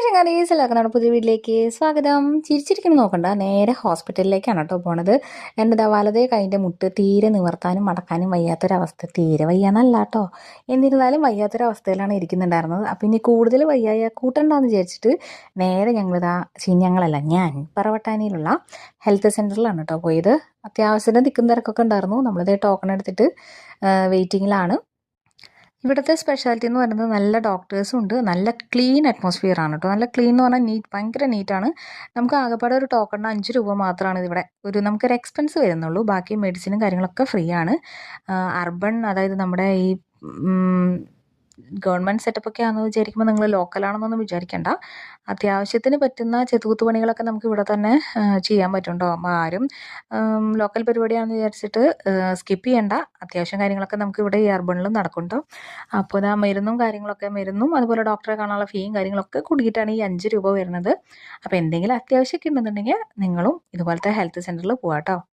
Hi ചങ്ങാതീസ് എല്ലാവർക്കും പുതിയ വീട്ടിലേക്ക് സ്വാഗതം. ചിരിച്ചിരിക്കുന്നു നോക്കണ്ട നേരെ ഹോസ്പിറ്റലിലേക്കാണ് കേട്ടോ പോണത്. എന്റെ ദവാലതയെ വലതേ കൈന്റെ മുട്ട് തീരെ നിവർത്താനും മടക്കാനും വയ്യാത്തൊരവസ്ഥ തീരെ വയ്യാന്നല്ല കേട്ടോ. എന്നിരുന്നാലും വയ്യാത്തൊരവസ്ഥയിലാണ് ഇരിക്കുന്നുണ്ടായിരുന്നത്. അപ്പം ഇനി കൂടുതൽ വയ്യായ കൂട്ടണ്ടെന്ന് വിചാരിച്ചിട്ട് നേരെ ഞങ്ങളിതാ ഞങ്ങളല്ല ഞാൻ പറവട്ടാനിയിലുള്ള ഹെൽത്ത് സെന്ററിലാണ് കേട്ടോ പോയത്. അത്യാവശ്യത്തിന് തിക്കും തിരക്കൊക്കെ ഉണ്ടായിരുന്നു. നമ്മളിതേ ടോക്കൺ എടുത്തിട്ട് വെയിറ്റിങ്ങിലാണ് ഇവിടുത്തെ സ്പെഷ്യാലിറ്റി എന്ന് പറയുന്നത് നല്ല ഡോക്ടേഴ്സും ഉണ്ട്. നല്ല ക്ലീൻ അറ്റ്മോസ്ഫിയർ ആണ് കേട്ടോ നല്ല ക്ലീൻ എന്ന് പറഞ്ഞാൽ നീറ്റ് ഭയങ്കര നീറ്റാണ് നമുക്ക് ആകെപ്പാടെ ഒരു ടോക്കണിന് അഞ്ച് രൂപ മാത്രമാണ് ഇവിടെ ഒരു നമുക്കൊരു എക്സ്പെൻസ് വരുന്നുള്ളൂ. ബാക്കി മെഡിസിനും കാര്യങ്ങളൊക്കെ ഫ്രീ ആണ്. അർബൺ അതായത് നമ്മുടെ ഈ ഗവൺമെന്റ് സെറ്റപ്പൊക്കെ ആണെന്ന് വിചാരിക്കുമ്പോൾ നിങ്ങൾ ലോക്കലാണെന്നൊന്നും വിചാരിക്കേണ്ട. അത്യാവശ്യത്തിന് പറ്റുന്ന ചെത്തുകുത്തു പണികളൊക്കെ നമുക്ക് ഇവിടെ തന്നെ ചെയ്യാൻ പറ്റുണ്ടോ? ആരും ലോക്കൽ പരിപാടിയാണെന്ന് വിചാരിച്ചിട്ട് സ്കിപ്പ് ചെയ്യേണ്ട. അത്യാവശ്യം കാര്യങ്ങളൊക്കെ നമുക്ക് ഇവിടെ ഈ അർബണിലും നടക്കുന്നുണ്ടോ. അപ്പോൾ ഇതാ മരുന്നും കാര്യങ്ങളൊക്കെ മരുന്നും അതുപോലെ ഡോക്ടറെ കാണാനുള്ള ഫീയും കാര്യങ്ങളൊക്കെ കൂടിയിട്ടാണ് ഈ അഞ്ച് രൂപ വരുന്നത്. അപ്പോൾ എന്തെങ്കിലും അത്യാവശ്യമൊക്കെ ഉണ്ടെന്നുണ്ടെങ്കിൽ നിങ്ങളും ഇതുപോലത്തെ ഹെൽത്ത് സെന്ററിൽ പോകാം